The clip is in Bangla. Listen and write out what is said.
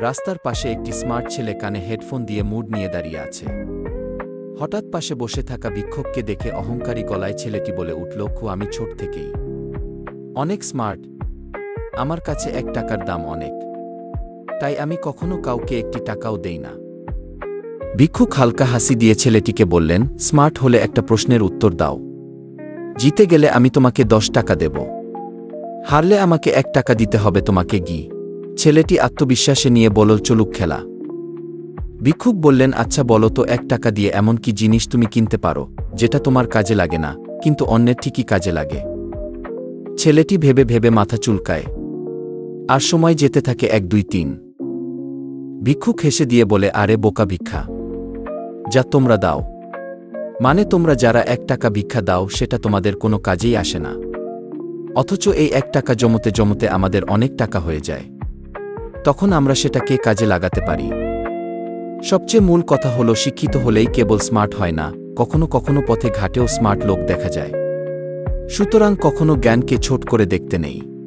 রাস্তার পাশে একটি স্মার্ট ছেলে কানে হেডফোন দিয়ে মুড নিয়ে দাঁড়িয়ে আছে। হঠাৎ পাশে বসে থাকা বিক্ষোভকে দেখে অহংকারী গলায় ছেলেটি বলে উঠল, খু, আমি ছোট থেকেই। অনেক স্মার্ট। আমার কাছে এক টাকার দাম অনেক। তাই আমি কখনো কাউকে একটি টাকাও দেই না। ভিক্ষুক হালকা হাসি দিয়ে ছেলেটিকে বললেন, স্মার্ট হলে একটা প্রশ্নের উত্তর দাও। জিতে গেলে আমি তোমাকে দশ টাকা দেব। হারলে আমাকে এক টাকা দিতে হবে তোমাকে গি। ছেলেটি আত্মবিশ্বাসে নিয়ে বলল, চলুক খেলা। ভিক্ষুক বললেন আচ্ছা বলো তো, এক টাকা দিয়ে এমন কি জিনিস তুমি কিনতে পারো, যেটা তোমার কাজে লাগে না, কিন্তু অন্যের ঠিকই কাজে লাগে? ছেলেটি ভেবে ভেবে মাথা চুলকায়। আর সময় যেতে থাকে এক, দুই, তিন। ভিক্ষুক হেসে দিয়ে বলে, আরে বোকা ভিক্ষা। যা তোমরা দাও। মানে তোমরা যারা এক টাকা ভিক্ষা দাও, সেটা তোমাদের কোনো কাজেই আসে না। অথচ এই এক টাকা জমতে জমতে আমাদের অনেক টাকা হয়ে যায়। তখন আমরা সেটাকে কাজে লাগাতে পারি। সবচেয়ে মূল কথা হলো শিক্ষিত হলেই কেবল স্মার্ট হয় না, কখনো কখনো পথে ঘাটেও স্মার্ট লোক দেখা যায়। সুতরাং কখনো জ্ঞানকে ছোট করে দেখতে নেই।